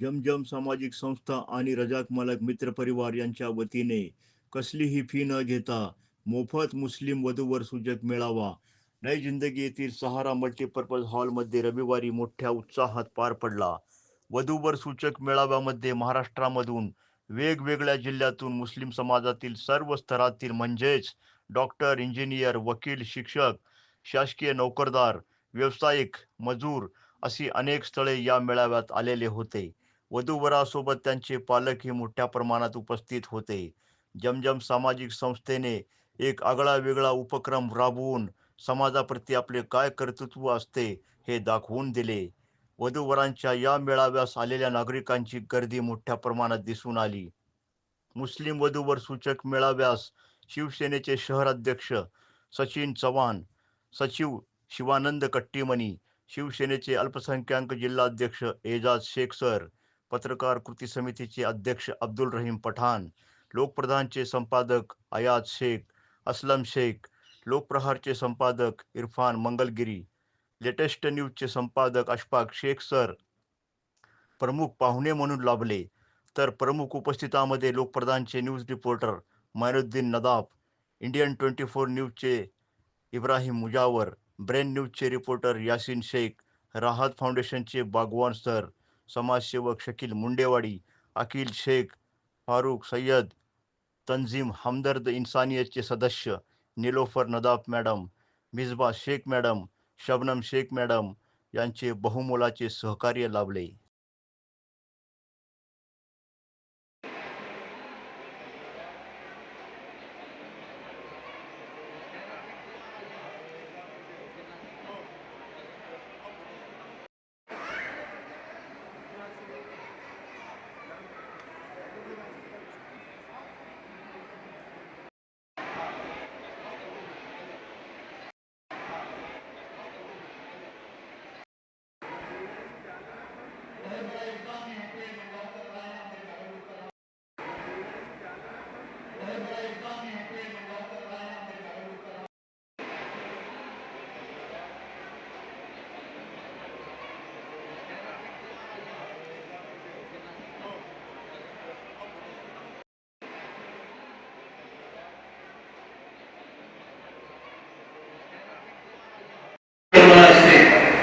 जमजम सामाजिक संस्था आणि रजाक मलक मित्र परिवार यांच्या वतीने कसलीही फी न घेता मोफत मुस्लिम वधूवर सूचक मेळावा. नई जिंदगी येथील सहारा मल्टीपर्पज हॉलमध्ये रविवारी मोठ्या उत्साहात पार पडला. वधूवर सूचक मेळाव्यामध्ये महाराष्ट्रामधून वेगवेगळ्या जिल्ह्यातून मुस्लिम समाजातील सर्व स्तरातील म्हणजेच डॉक्टर इंजिनियर वकील शिक्षक शासकीय नोकरदार व्यावसायिक मजूर अशी अनेक स्थळे या मेळाव्यात आलेले होते. वधूवरासोबत त्यांचे पालकही मोठ्या प्रमाणात उपस्थित होते. जमजम सामाजिक संस्थेने एक आगळा वेगळा उपक्रम राबवून समाजाप्रती आपले काय कर्तृत्व असते हे दाखवून दिले. वधूवरांच्या या मेळाव्यास आलेल्या नागरिकांची गर्दी मोठ्या प्रमाणात दिसून आली. मुस्लिम वधूवर सूचक मेळाव्यास शिवसेनेचे शहराध्यक्ष सचिन चव्हाण सचिव शिवानंद कट्टीमणी शिवसेनेचे अल्पसंख्याक जिल्हाध्यक्ष एजाज शेख सर पत्रकार कृती समितीचे अध्यक्ष अब्दुल रहीम पठाण लोकप्रधानचे संपादक अयाज शेख असलम शेख लोकप्रहारचे संपादक इरफान मंगलगिरी लेटेस्ट न्यूजचे संपादक अशफाक शेख सर प्रमुख पाहुणे म्हणून लाभले. तर प्रमुख उपस्थितामध्ये लोकप्रधानचे news reporter Mainuddin Nadaf Indian twenty four न्यूजचे Ibrahim Mujawar brain न्यूजचे रिपोर्टर यासिन शेख राहत फाउंडेशनचे बागवान सर समाजसेवक शकील मुंडेवाडी अखिल शेख फारुख सय्यद तंझीम हमदर्द इन्सानियतचे सदस्य Nilofar Nadaf madam Misba Shaikh madam Shabnam Shaikh madam यांचे बहुमोलाचे सहकार्य लाभले कल्पना असते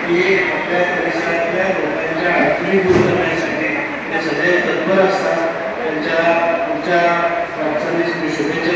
की आपल्या परिसरातल्या त्यांच्या अडचणी दूर करण्यासाठी ते सगळे तत्पर असतात. त्यांच्या तुमच्या वाटचालीस मी शुभेच्छा